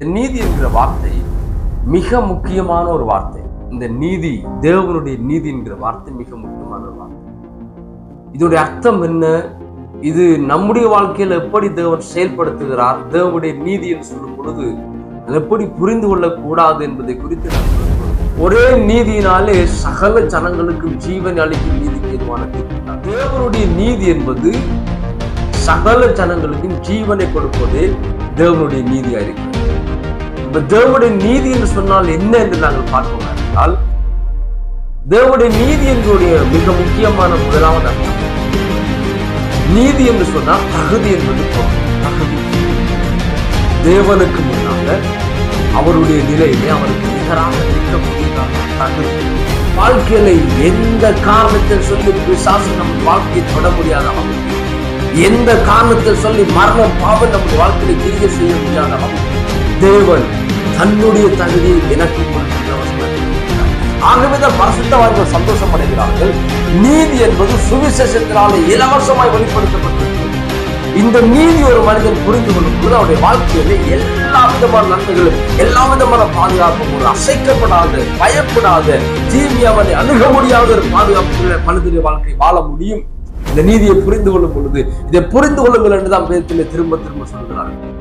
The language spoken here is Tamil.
நீதி என்கிற வார்த்தை மிக முக்கியமான ஒரு வார்த்தை. இந்த நீதி தேவனுடைய நீதி என்கிற வார்த்தை மிக முக்கியமான ஒரு வார்த்தை. இதோடைய அர்த்தம் என்ன? இது நம்முடைய வாழ்க்கையில எப்படி தேவன் செயல்படுத்துகிறார்? தேவனுடைய நீதி என்று சொல்லும் பொழுது எப்படி புரிந்து கொள்ளக்கூடாது என்பதை குறித்து நான் ஒரே நீதியினாலே சகல ஜனங்களுக்கும் ஜீவன் அளிக்கும் நீதிக்கு எதுவான தேவனுடைய நீதி என்பது சகல ஜனங்களுக்கும் ஜீவனை கொடுப்பதே தேவனுடைய நீதியாக இருக்கிறது. இப்ப தேவனுடைய நீதி என்று சொன்னால் என்ன என்று நாங்கள் பார்ப்போம் என்றால் தேவனுடைய நீதி என்பதுடைய மிக முக்கியமான முதலாவது அர்த்தம் நீதி என்று சொன்னால் தகுதி என்பது தகுதி. தேவனுக்கு முன்னால அவருடைய நிலையிலே அவருக்கு நிகராக நிற்க முடியாத தகுதி. வாழ்க்கையில எந்த காரணத்தை சொல்லி பிசாசு நம் வாழ்க்கையை தொட முடியாத அமைப்பு எந்த காரணத்தை சொல்லி மரணம் பாவம் நம்முடைய வாழ்க்கையை கிரியை செய்ய முடியாத அமைப்பு தேவன் தன்னுடைய தகுதியை எனக்கு ஆகவேதான் பரிசுத்தவான்கள் சந்தோஷம் அடைகிறார்கள் நீதி என்பது சுவிசேஷத்தினால இலவசமாய் வெளிப்படுத்தப்பட்டிருக்கிறது. இந்த நீதி ஒரு மனிதன் புரிந்து கொள்ளும் பொழுது அவருடைய வாழ்க்கையில எல்லா விதமான நன்மைகளும் எல்லா விதமான பாதுகாப்பும் ஒரு அசைக்கப்படாத பயப்படாத தீவி அவனை அணுக முடியாத ஒரு பாதுகாப்புள்ள மனிதனுடைய வாழ்க்கை வாழ முடியும். இந்த நீதியை புரிந்து கொள்ளும் பொழுது இதை புரிந்து கொள்ளுங்கள் என்றுதான் பேரத்தில் திரும்ப திரும்ப சொல்கிறார்கள்.